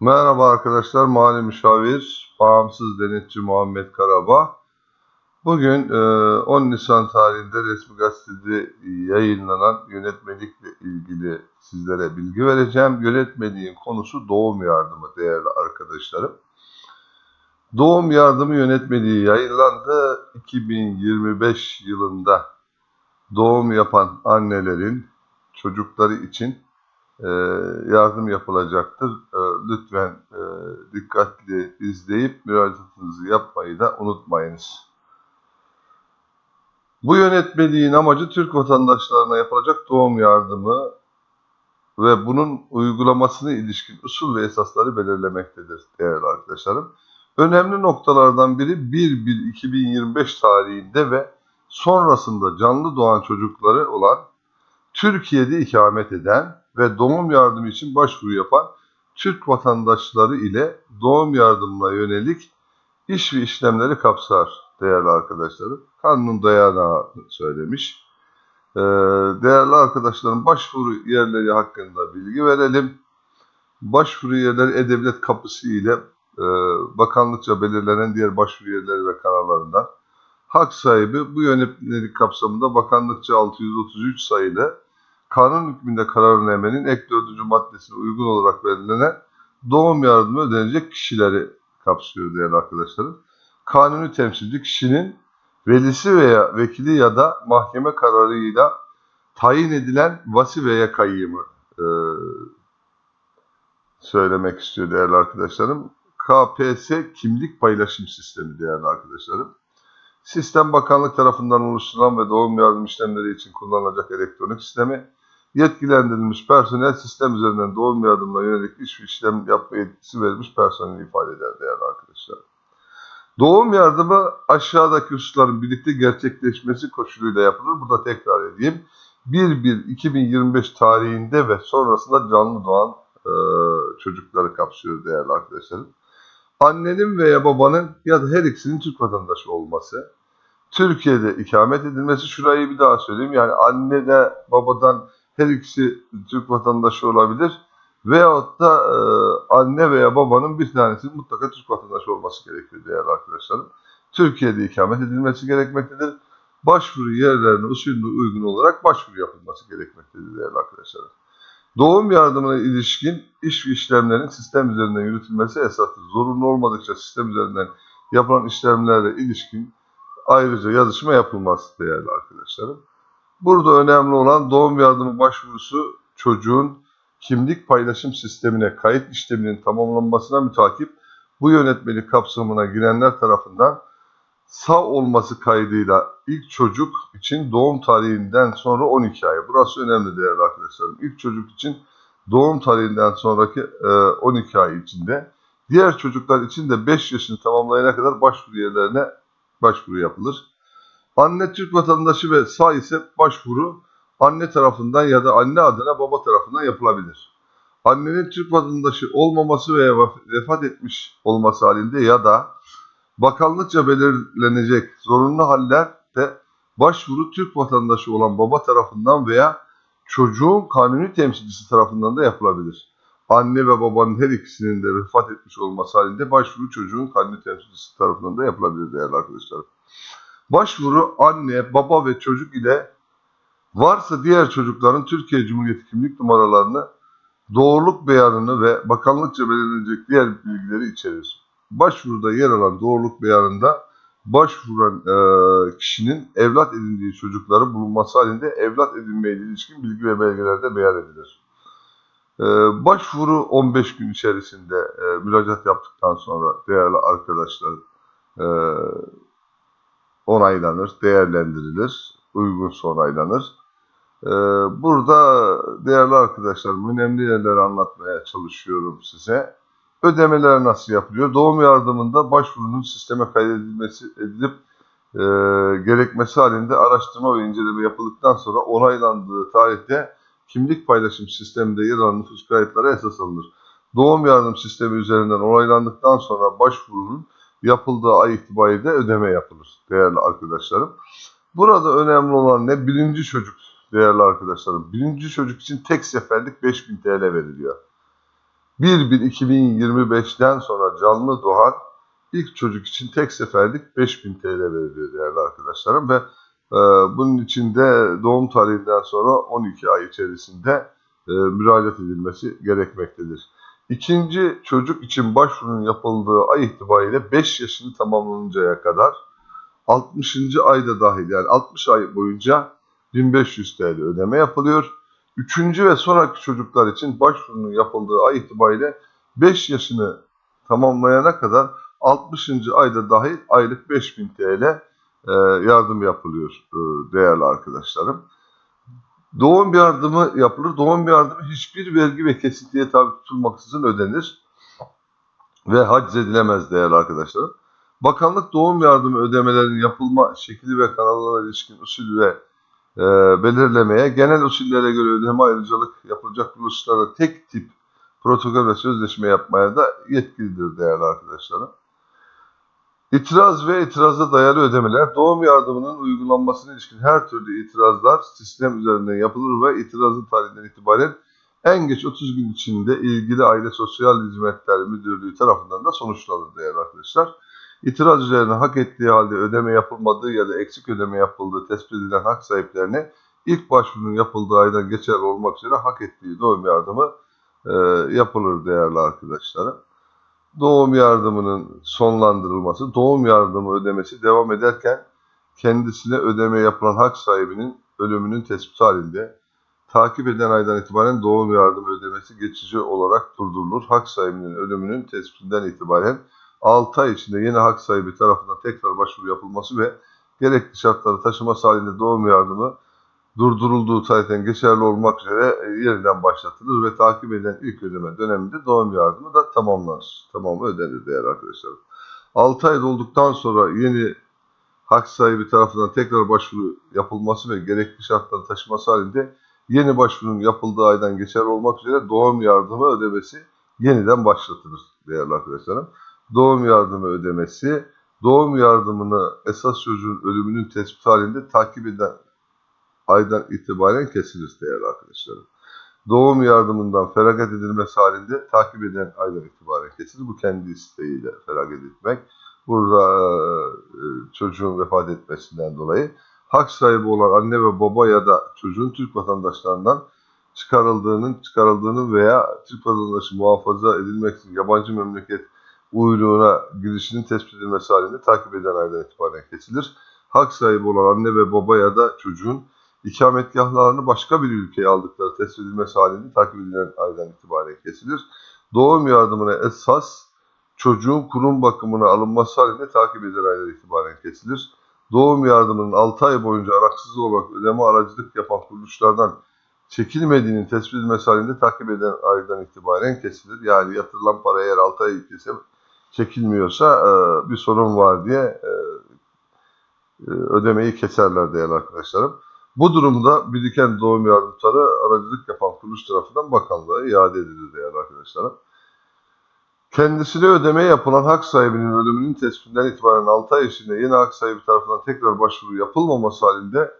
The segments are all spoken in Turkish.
Merhaba arkadaşlar, Mali Müşavir, Bağımsız Denetçi Muhammed Karabağ. Bugün e, 10 Nisan tarihinde resmi gazetede yayınlanan yönetmelikle ilgili sizlere bilgi vereceğim. Yönetmeliğin konusu doğum yardımı değerli arkadaşlarım. Doğum yardımı yönetmeliği yayınlandı. 2025 yılında doğum yapan annelerin çocukları için e, yardım yapılacaktır. E, lütfen e, dikkatli izleyip müracaatınızı yapmayı da unutmayınız. Bu yönetmeliğin amacı Türk vatandaşlarına yapılacak doğum yardımı ve bunun uygulamasına ilişkin usul ve esasları belirlemektedir değerli arkadaşlarım. Önemli noktalardan biri 1-1-2025 tarihinde ve sonrasında canlı doğan çocukları olan Türkiye'de ikamet eden ve doğum yardımı için başvuru yapan Türk vatandaşları ile doğum yardımına yönelik iş ve işlemleri kapsar değerli arkadaşlarım. Kanun dayanağı söylemiş. Ee, değerli arkadaşlarım başvuru yerleri hakkında bilgi verelim. Başvuru yerleri E-Devlet kapısı ile e, bakanlıkça belirlenen diğer başvuru yerleri ve kanallarından hak sahibi bu yönetmelik kapsamında bakanlıkça 633 sayılı kanun hükmünde kararnamenin ek 4. maddesine uygun olarak belirlenen doğum yardımı ödenecek kişileri kapsıyor değerli arkadaşlarım. Kanuni temsilci kişinin velisi veya vekili ya da mahkeme kararıyla tayin edilen vasi veya kayyımı e, söylemek istiyor değerli arkadaşlarım. KPS kimlik paylaşım sistemi değerli arkadaşlarım. Sistem bakanlık tarafından oluşturulan ve doğum yardım işlemleri için kullanılacak elektronik sistemi yetkilendirilmiş personel sistem üzerinden doğum yardımına yönelik iş ve işlem yapma yetkisi verilmiş personel ifade eder değerli arkadaşlar. Doğum yardımı aşağıdaki hususların birlikte gerçekleşmesi koşuluyla yapılır. Burada tekrar edeyim. 1-1-2025 tarihinde ve sonrasında canlı doğan e, çocukları kapsıyor değerli arkadaşlarım. Annenin veya babanın ya da her ikisinin Türk vatandaşı olması, Türkiye'de ikamet edilmesi, şurayı bir daha söyleyeyim. Yani anne de babadan her ikisi Türk vatandaşı olabilir. Veyahut da e, anne veya babanın bir tanesinin mutlaka Türk vatandaşı olması gerekiyor değerli arkadaşlarım. Türkiye'de ikamet edilmesi gerekmektedir. Başvuru yerlerine usulüne uygun olarak başvuru yapılması gerekmektedir değerli arkadaşlarım. Doğum yardımına ilişkin iş ve işlemlerin sistem üzerinden yürütülmesi esastır. Zorunlu olmadıkça sistem üzerinden yapılan işlemlerle ilişkin ayrıca yazışma yapılmaz değerli arkadaşlarım. Burada önemli olan doğum yardımı başvurusu çocuğun kimlik paylaşım sistemine kayıt işleminin tamamlanmasına mütakip bu yönetmelik kapsamına girenler tarafından sağ olması kaydıyla ilk çocuk için doğum tarihinden sonra 12 ay. Burası önemli değerli arkadaşlarım. İlk çocuk için doğum tarihinden sonraki 12 ay içinde. Diğer çocuklar için de 5 yaşını tamamlayana kadar başvuru yerlerine başvuru yapılır. Anne Türk vatandaşı ve sağ ise başvuru anne tarafından ya da anne adına baba tarafından yapılabilir. Annenin Türk vatandaşı olmaması veya vefat etmiş olması halinde ya da bakanlıkça belirlenecek zorunlu hallerde başvuru Türk vatandaşı olan baba tarafından veya çocuğun kanuni temsilcisi tarafından da yapılabilir. Anne ve babanın her ikisinin de vefat etmiş olması halinde başvuru çocuğun kanuni temsilcisi tarafından da yapılabilir değerli arkadaşlar. Başvuru anne, baba ve çocuk ile varsa diğer çocukların Türkiye Cumhuriyeti kimlik numaralarını, doğruluk beyanını ve bakanlıkça belirlenecek diğer bilgileri içerir. Başvuruda yer alan doğruluk beyanında başvuran e, kişinin evlat edindiği çocukları bulunması halinde evlat edinmeye ilişkin bilgi ve belgelerde beyan edilir. E, başvuru 15 gün içerisinde e, müracaat yaptıktan sonra değerli arkadaşlar e, onaylanır, değerlendirilir, uygunsa onaylanır. Ee, burada değerli arkadaşlarım önemli yerleri anlatmaya çalışıyorum size. Ödemeler nasıl yapılıyor? Doğum yardımında başvurunun sisteme kaydedilmesi edilip e, gerekmesi halinde araştırma ve inceleme yapıldıktan sonra onaylandığı tarihte kimlik paylaşım sisteminde yer alan nüfus kayıtları esas alınır. Doğum yardım sistemi üzerinden onaylandıktan sonra başvurunun yapıldığı ay itibariyle ödeme yapılır değerli arkadaşlarım. Burada önemli olan ne? Birinci çocuk değerli arkadaşlarım. Birinci çocuk için tek seferlik 5000 TL veriliyor. 1-1-2025'ten sonra canlı doğan ilk çocuk için tek seferlik 5000 TL veriliyor değerli arkadaşlarım ve e, bunun için de doğum tarihinden sonra 12 ay içerisinde e, müracaat edilmesi gerekmektedir. İkinci çocuk için başvurunun yapıldığı ay itibariyle 5 yaşını tamamlanıncaya kadar 60. ayda dahil yani 60 ay boyunca 1500 TL ödeme yapılıyor. Üçüncü ve sonraki çocuklar için başvurunun yapıldığı ay itibariyle 5 yaşını tamamlayana kadar 60. ayda dahil aylık 5000 TL e, yardım yapılıyor e, değerli arkadaşlarım. Doğum yardımı yapılır. Doğum yardımı hiçbir vergi ve kesintiye tabi tutulmaksızın ödenir ve haciz edilemez değerli arkadaşlarım. Bakanlık doğum yardımı ödemelerinin yapılma şekli ve kanallara ilişkin usul ve e, belirlemeye, genel usullere göre ödeme ayrıcalık yapılacak kuruluşlara tek tip protokol ve sözleşme yapmaya da yetkilidir değerli arkadaşlarım. İtiraz ve itiraza dayalı ödemeler, doğum yardımının uygulanmasına ilişkin her türlü itirazlar sistem üzerinden yapılır ve itirazın tarihinden itibaren en geç 30 gün içinde ilgili Aile Sosyal Hizmetler Müdürlüğü tarafından da sonuçlanır değerli arkadaşlar. İtiraz üzerine hak ettiği halde ödeme yapılmadığı ya da eksik ödeme yapıldığı tespit edilen hak sahiplerine ilk başvurunun yapıldığı aydan geçerli olmak üzere hak ettiği doğum yardımı e, yapılır değerli arkadaşlarım doğum yardımının sonlandırılması, doğum yardımı ödemesi devam ederken kendisine ödeme yapılan hak sahibinin ölümünün tespit halinde takip eden aydan itibaren doğum yardımı ödemesi geçici olarak durdurulur. Hak sahibinin ölümünün tespitinden itibaren 6 ay içinde yeni hak sahibi tarafından tekrar başvuru yapılması ve gerekli şartları taşıması halinde doğum yardımı durdurulduğu tarihten geçerli olmak üzere e, yeniden başlatılır ve takip eden ilk ödeme döneminde doğum yardımı da tamamlanır. Tamamı ödenir değerli arkadaşlar. 6 ay dolduktan sonra yeni hak sahibi tarafından tekrar başvuru yapılması ve gerekli şartları taşıması halinde yeni başvurunun yapıldığı aydan geçerli olmak üzere doğum yardımı ödemesi yeniden başlatılır değerli arkadaşlarım. Doğum yardımı ödemesi, doğum yardımını esas çocuğun ölümünün tespit halinde takip eden aydan itibaren kesilir değerli arkadaşlarım. Doğum yardımından feragat edilmesi halinde takip eden aydan itibaren kesilir. Bu kendi isteğiyle feragat etmek. Burada e, çocuğun vefat etmesinden dolayı hak sahibi olan anne ve baba ya da çocuğun Türk vatandaşlarından çıkarıldığının, çıkarıldığının veya Türk vatandaşı muhafaza edilmek için yabancı memleket uyruğuna girişinin tespit edilmesi halinde takip eden aydan itibaren kesilir. Hak sahibi olan anne ve baba ya da çocuğun ikametgahlarını başka bir ülkeye aldıkları tespit edilmesi halinde takip edilen aydan itibaren kesilir. Doğum yardımına esas çocuğun kurum bakımına alınması halinde takip edilen aydan itibaren kesilir. Doğum yardımının 6 ay boyunca araksız olarak ödeme aracılık yapan kuruluşlardan çekilmediğinin tespit edilmesi halinde takip eden aydan itibaren kesilir. Yani yatırılan para eğer 6 ay kese çekilmiyorsa bir sorun var diye ödemeyi keserler değerli arkadaşlarım. Bu durumda biriken doğum yardımları aracılık yapan kuruluş tarafından bakanlığa iade edilir değerli arkadaşlarım. Kendisine ödeme yapılan hak sahibinin ölümünün tespitinden itibaren 6 ay içinde yeni hak sahibi tarafından tekrar başvuru yapılmaması halinde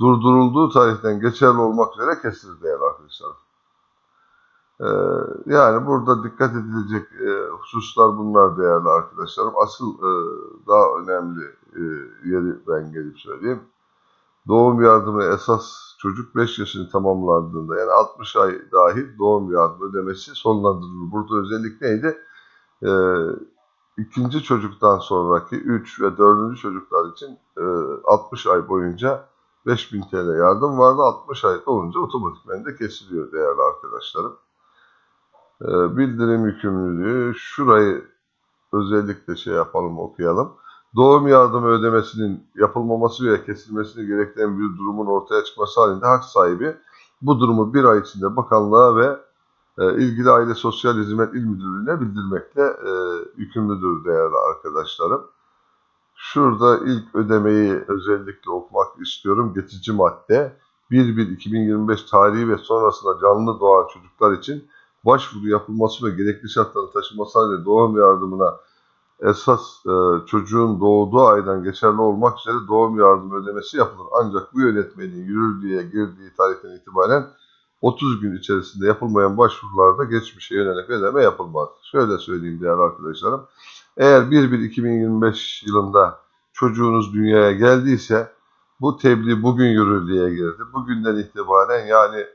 durdurulduğu tarihten geçerli olmak üzere kesilir değerli arkadaşlarım. Ee, yani burada dikkat edilecek e, hususlar bunlar değerli arkadaşlarım. Asıl e, daha önemli e, yeri ben gelip söyleyeyim doğum yardımı esas çocuk 5 yaşını tamamlandığında yani 60 ay dahil doğum yardımı ödemesi sonlandırılır. Burada özellik neydi? Ee, ikinci çocuktan sonraki 3 ve 4. çocuklar için e, 60 ay boyunca 5000 TL yardım vardı. 60 ay olunca otomatikmen de kesiliyor değerli arkadaşlarım. Ee, bildirim yükümlülüğü şurayı özellikle şey yapalım okuyalım doğum yardımı ödemesinin yapılmaması veya kesilmesini gerektiren bir durumun ortaya çıkması halinde hak sahibi bu durumu bir ay içinde bakanlığa ve e, ilgili Aile Sosyal Hizmet İl Müdürlüğü'ne bildirmekle e, yükümlüdür değerli arkadaşlarım. Şurada ilk ödemeyi özellikle okumak istiyorum. Geçici madde 1-1-2025 tarihi ve sonrasında canlı doğan çocuklar için başvuru yapılması ve gerekli şartların taşınması halinde doğum yardımına esas e, çocuğun doğduğu aydan geçerli olmak üzere doğum yardımı ödemesi yapılır. Ancak bu yönetmeliğin yürürlüğe girdiği tarihten itibaren 30 gün içerisinde yapılmayan başvurularda geçmişe yönelik ödeme yapılmaz. Şöyle söyleyeyim değerli arkadaşlarım. Eğer 1-1-2025 yılında çocuğunuz dünyaya geldiyse bu tebliğ bugün yürürlüğe girdi. Bugünden itibaren yani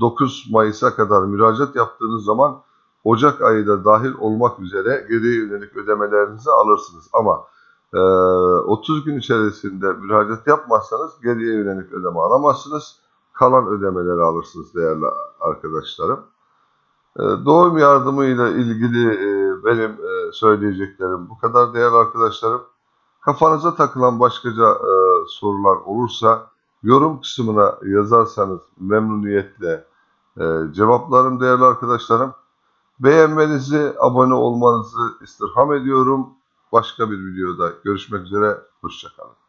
9 Mayıs'a kadar müracaat yaptığınız zaman Ocak ayı da dahil olmak üzere geriye yönelik ödemelerinizi alırsınız. Ama e, 30 gün içerisinde müracaat yapmazsanız geriye yönelik ödeme alamazsınız. Kalan ödemeleri alırsınız değerli arkadaşlarım. E, doğum yardımıyla ilgili e, benim e, söyleyeceklerim bu kadar değerli arkadaşlarım. Kafanıza takılan başkaca e, sorular olursa yorum kısmına yazarsanız memnuniyetle e, cevaplarım değerli arkadaşlarım. Beğenmenizi, abone olmanızı istirham ediyorum. Başka bir videoda görüşmek üzere. Hoşçakalın.